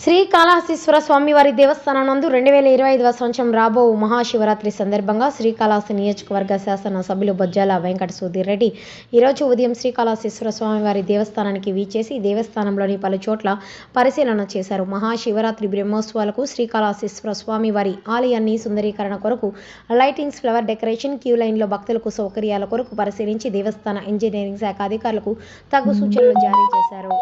శ్రీకాళహస్తీశ్వర స్వామివారి దేవస్థానం నందు రెండు వేల ఇరవై ఐదవ సంవత్సరం రాబో మహాశివరాత్రి సందర్భంగా శ్రీకాళహస్తి నియోజకవర్గ శాసన సభ్యులు బొజ్జాల వెంకట సుధీర్ రెడ్డి ఈరోజు ఉదయం శ్రీకాళహస్తీశ్వర స్వామివారి దేవస్థానానికి వీచేసి దేవస్థానంలోని పలు చోట్ల పరిశీలన చేశారు. మహాశివరాత్రి బ్రహ్మోత్సవాలకు శ్రీకాళహస్తీశ్వర స్వామివారి ఆలయాన్ని సుందరీకరణ కొరకు లైటింగ్స్ ఫ్లవర్ డెకరేషన్ క్యూ లైన్లో భక్తులకు సౌకర్యాల కొరకు పరిశీలించి దేవస్థాన ఇంజనీరింగ్ శాఖ అధికారులకు తగు సూచనలు జారీ చేశారు.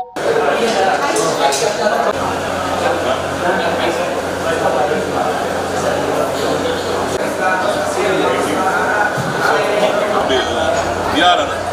Yara, né?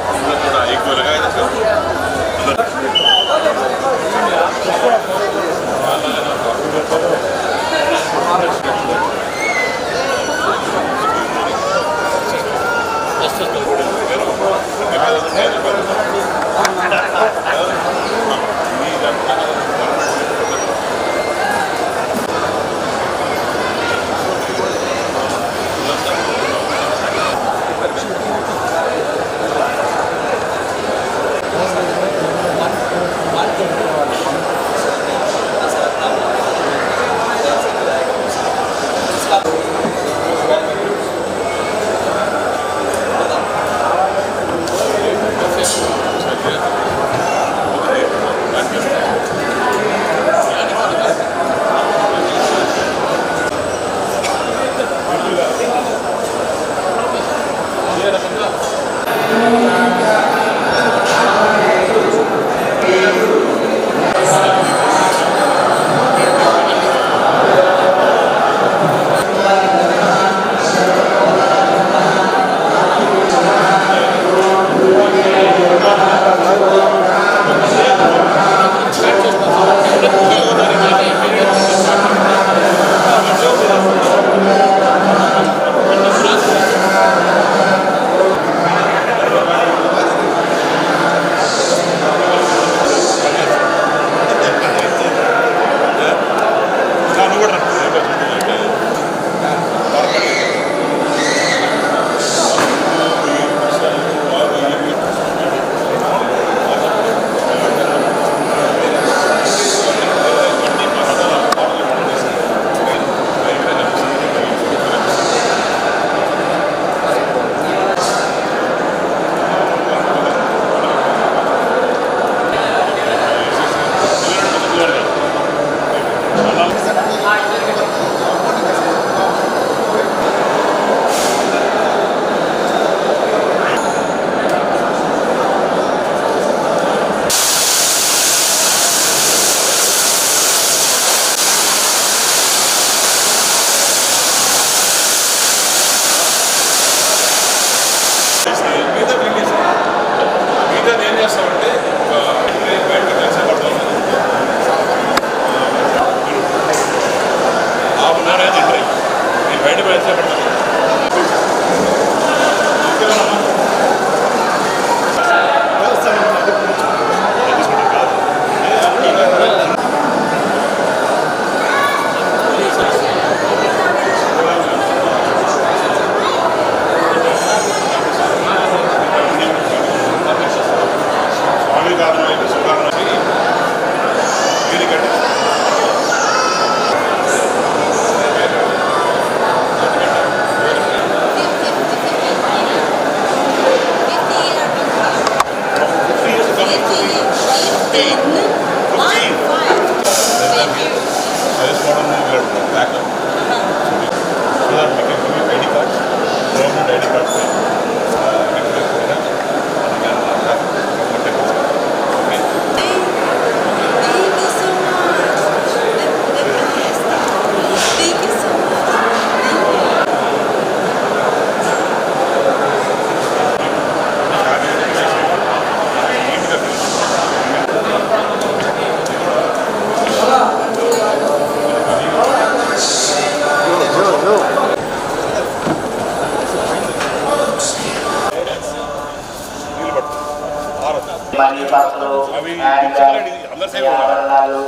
ఉండాలి. ఆభరణాలు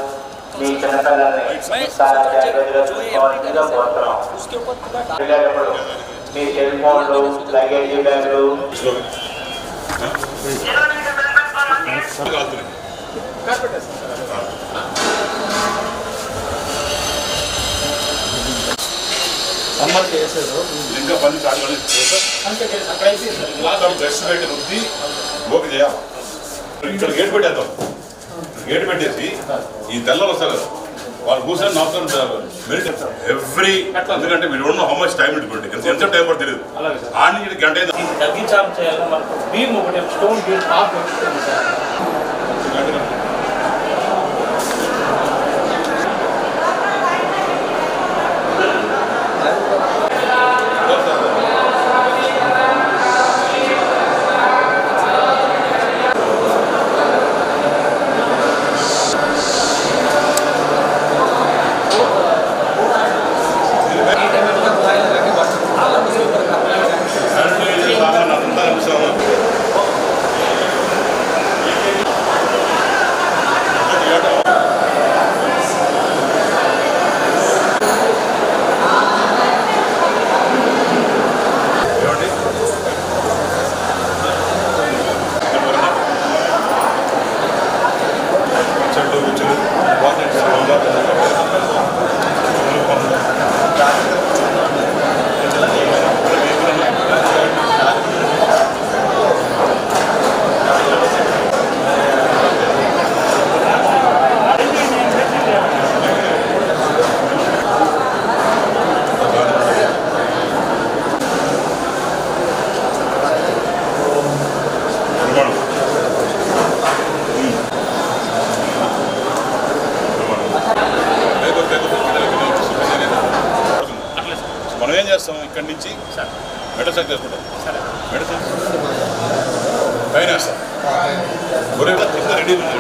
మీ చిన్నపిల్లల్ని జాగ్రత్తగా చూసుకోవాల్సిందిగా కోరుతున్నాం వెళ్ళేటప్పుడు మీ సెల్ ఫోన్లు లగేజ్ బ్యాగులు చేసేది. ఇంకా పని పెట్టి ఓకే చేయాలి. ఇక్కడ గేట్ పెట్టేద్దాం. గేట్ పెట్టేసి ఈ తెల్లలు వస్తారు కదా వాళ్ళు కూర్చొని నాతో ఎవ్రీ ఎందుకంటే మీరు ఉన్న హౌ మచ్ టైం ఇట్ ఎంత ఎంత టైం పడుతుంది తెలియదు. ఆ నుంచి గంట ఒకటి స్టోన్ చేస్తాం ఇక్కడి నుంచి మెడిసెక్ చేసుకుంటాం మెడిసెక్ పైన వేస్తాం రెడీ ఉంది